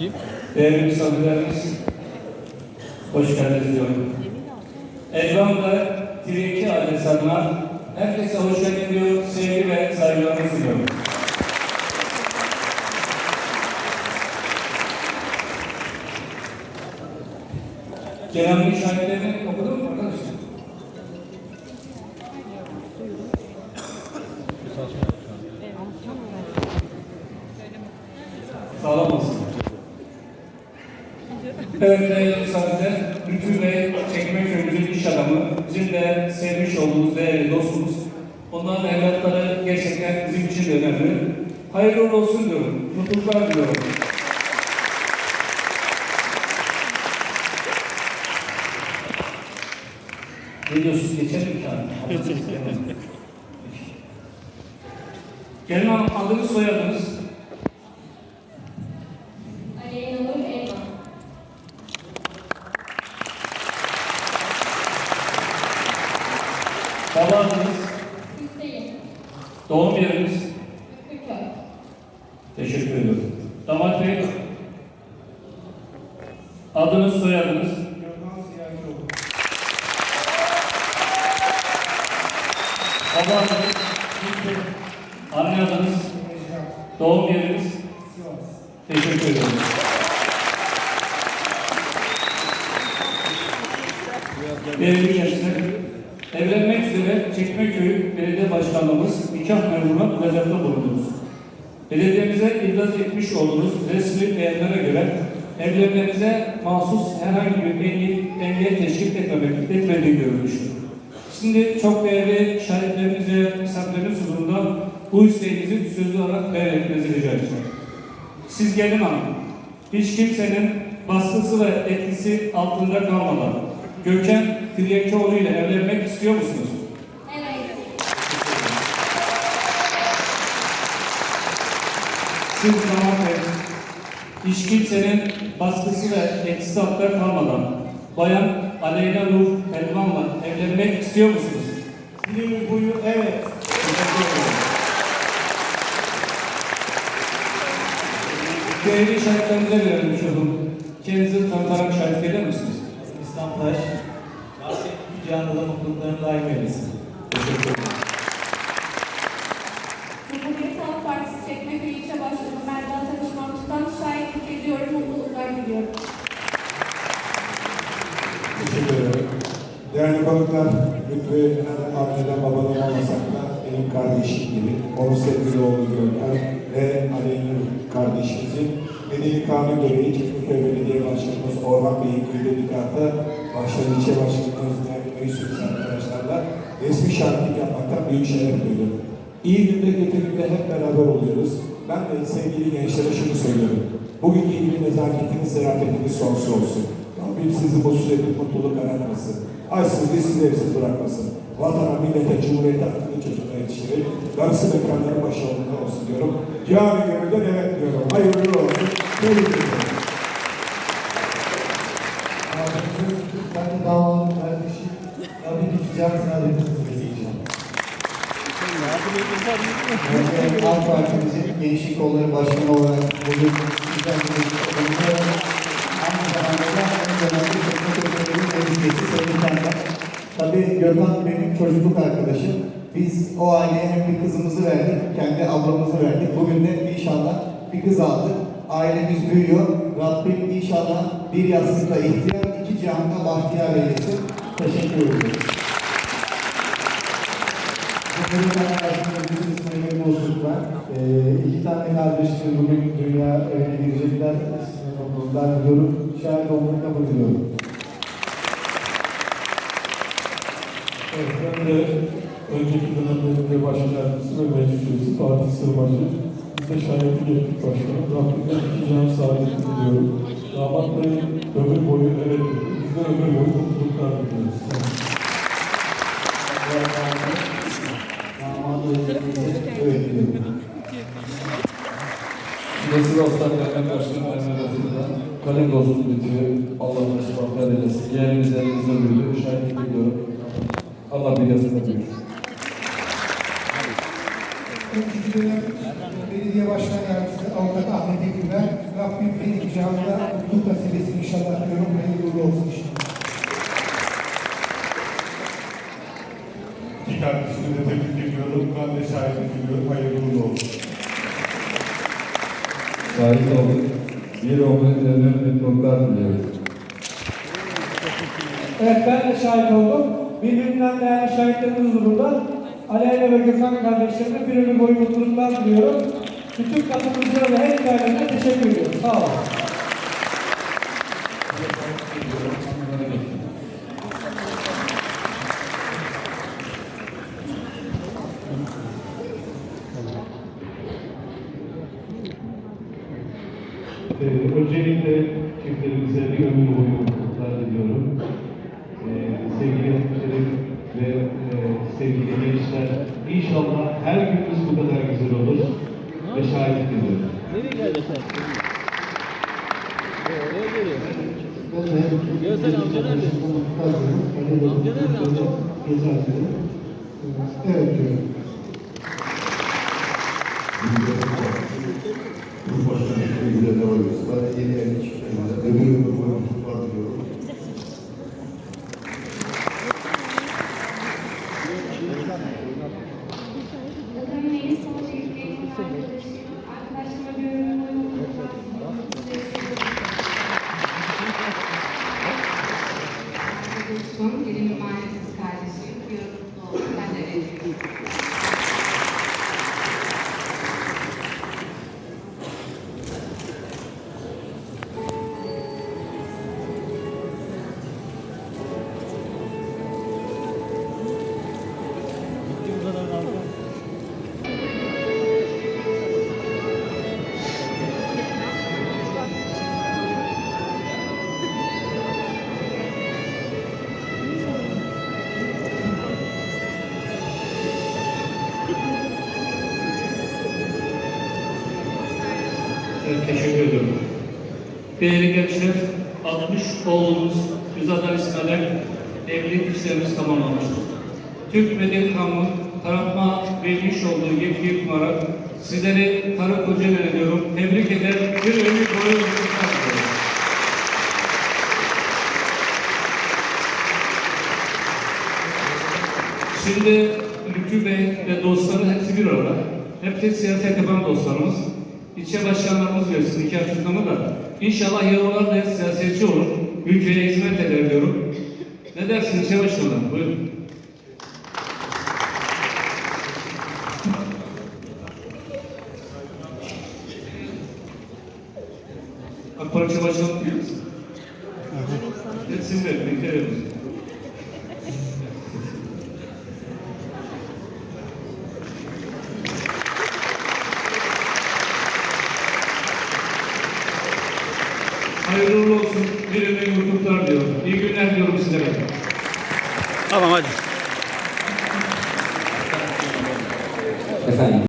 Peki. Değerli misafirlerimiz, hoş geldiniz diyorum. Elvan ve Tireki ailesi adına herkese hoş geldin diyor, sevgi ve saygılarımı sunuyorum. Genel şahitlerini okudun mu arkadaşlar? Sağlam olsun. Değerli misafirler, Lütfü Bey Çekmeköy'ümüzün iş adamı, bizim de sevmiş olduğumuz değerli dostumuz. Onların evlatları gerçekten bizim için de önemli. Hayırlı olsun diyorum, mutluluklar diliyorum. Ne diyorsunuz, geçelim mi yani? Gelin Hanım, adınız soyadınız. Aleyna Nur Elma. Baba adınız, Hüseyin. doğum yeriniz. Kırköy. Teşekkür ediyorum. Damat Bey, adınız, soyadınız. Baba adınız, anne adınız, doğum yeriniz. Teşekkür ederim. Değerli gençler, evlenmek üzere Çekmeköy Belediye Başkanlığımız nikah memuruna müracaatta bulundunuz. Belediyemize ibraz etmiş olduğunuz resmi beyanlara göre evlenmenize mahsus herhangi bir engel, engel teşkil etmemek, etmediği görülmüştür. Şimdi çok değerli şahitlerimiz ve misafirlerimiz huzurunda bu isteğinizi sözlü olarak beyan etmenizi rica edeceğim. Siz gelin hanım, hiç kimsenin baskısı ve etkisi altında kalmadan Gökhan Tiryekioğlu ile evlenmek istiyor musunuz? Evet. Siz zaman verin. Hiç kimsenin baskısı ve etkisi altında kalmadan Bayan Aleyna Nur Elvan'la evlenmek istiyor musunuz? Dilimi boyu evet. Teşekkür ederim. Değerli şahitlerimize verilmiş oldum. Kendinizi tanıtarak şahit eder misiniz? İslam Taş. Yüce Anadolu mutluluklarını daim eylesin. Teşekkür ederim. Cumhuriyet Halk Partisi Çekmeköy İlçe Başkanı Merdan Tanışman Tutan şahitlik ediyorum, mutluluklar diliyorum. Teşekkür ederim. Değerli konuklar, Lütfü anneden babadan olmasak da benim kardeşim gibi, onun sevgili oğlu Görkem ve Aleyna kardeşimizin medeni kanun gereği Çekmeköy Belediye Başkanımız Orhan Bey'in köyde nikahta başta ilçe başkanımız değerli meclis arkadaşlarla resmi şahitlik yapmaktan büyük şeref duydum. İyi günde günde hep beraber oluyoruz. Ben de sevgili gençlere şunu söylüyorum. Bugünkü gibi nezaketiniz, zerafetiniz sonsuz olsun. Rabbim sizi mutsuz edip mutluluk aratmasın. Açsız sizi evsiz bırakmasın. Vatana, millete, cumhuriyete yetiştirin. Darısı mekanları başarılı olsun diyorum. Cami gönülden evet diyorum. Hayırlı olsun. Tebrik ederim. Ben davanın kardeşi. Rabbim tutacağım saadetinizi dileyeceğim. Ben de Halk Partimizin Gençlik Kolları Başkanı olarak bugün sizden birlikte aynı zamanda da aynı zamanda Çekmeköy'ün temsilcisi Sayın. Tabii Gökhan benim çocukluk arkadaşım. Biz o aileye hem bir kızımızı verdik, kendi ablamızı verdik. Bugün de inşallah bir kız aldık. Ailemiz büyüyor. Rabbim inşallah bir yastıkla ihtiyar, iki cihanda bahtiyar eylesin. Teşekkür ederim. Ee, iki tane kardeşimiz bugün dünya evine girecekler. İsmini okulundan biliyorum. Şahit olmayı kabul ediyorum. Evet, ben de önceki dönemlerinde baş yardımcısı ve meclis üyesi Fatih Sırmacı. Biz de şahitlik ettik başkanım. Rabbimden iki can saadeti diliyorum. Damat Bey ömür boyu evet dedi. Biz de ömür boyu mutluluklar diliyoruz. Evet diyorum. Şurası dostlar Mehmet Başkanım Mehmet Özgür'den kalem dostum bitiyor. Allah'ın ısmarlar eylesin. Yeğenimiz elimizde büyüdü. Şahitlik ediyorum. Allah bir yazında büyür. Önceki dönem belediye başkan yardımcısı Avukat Ahmet Eküler. Rabbim en icabında mutluluk nasip etsin inşallah diyorum. Hayırlı uğurlu olsun inşallah. İki kardeşimi de tebrik ediyorum. Ben de şahitlik ediyorum. Hayırlı uğurlu olsun. Şahit olduk. Bir oğlun üzerinden mutluluklar diliyoruz. Evet ben de şahit oldum. Birbirinden değerli şahitlerimiz burada. Aleyna ve Gökhan kardeşlerime bir ömür boyu mutluluklar diliyorum. Bütün katılımcılara ve her hikayelerine teşekkür ediyorum. Sağ olun. Ee, öncelikle çiftlerimize bir ömür boyu mutluluklar diliyorum. Ee, sevgili hemşerim ve e, sevgili gençler, inşallah her günümüz bu kadar güzel olur ve şahit ediyorum. De ya sen amca nerede? Amca nerede Evet diyorum. Cumhurbaşkanı güzel davranıyoruz. Ben yeni evli çiftlerimize ömür ömür boyu mutluluklar diliyorum. Adım Melis Sancı Yükleyici'nin arkadaşıyım. Arkadaşlarıma bir ömür boyu mutluluklar diliyorum. Sizleri seviyorum. Dostum, gelin emanet kız kardeşim, olsun. Ben de evliyim. Teşekkür ediyorum. Değerli gençler, 60 oğlumuz Güzadar İsmail'e evlilik işlerimiz tamamlanmıştır. Türk Medeni Kanunu tarafma vermiş olduğu yetki kumarak sizleri karı koca veriyorum. Tebrik eder, bir ömür boyu. Şimdi Lütfü Bey ve dostları hepsi bir arada. Hepsi siyaset yapan dostlarımız. İlçe başkanlarımız versin iki açıklama da. İnşallah yavrular siyasetçi olur. Ülkeye hizmet eder diyorum. Ne dersin ilçe başkanı? Buyurun. AK Parti başkanı değil misin? Hepsini Hayırlı olsun. Bir ömür mutluluklar diyorum. İyi günler diyorum sizlere. Tamam hadi.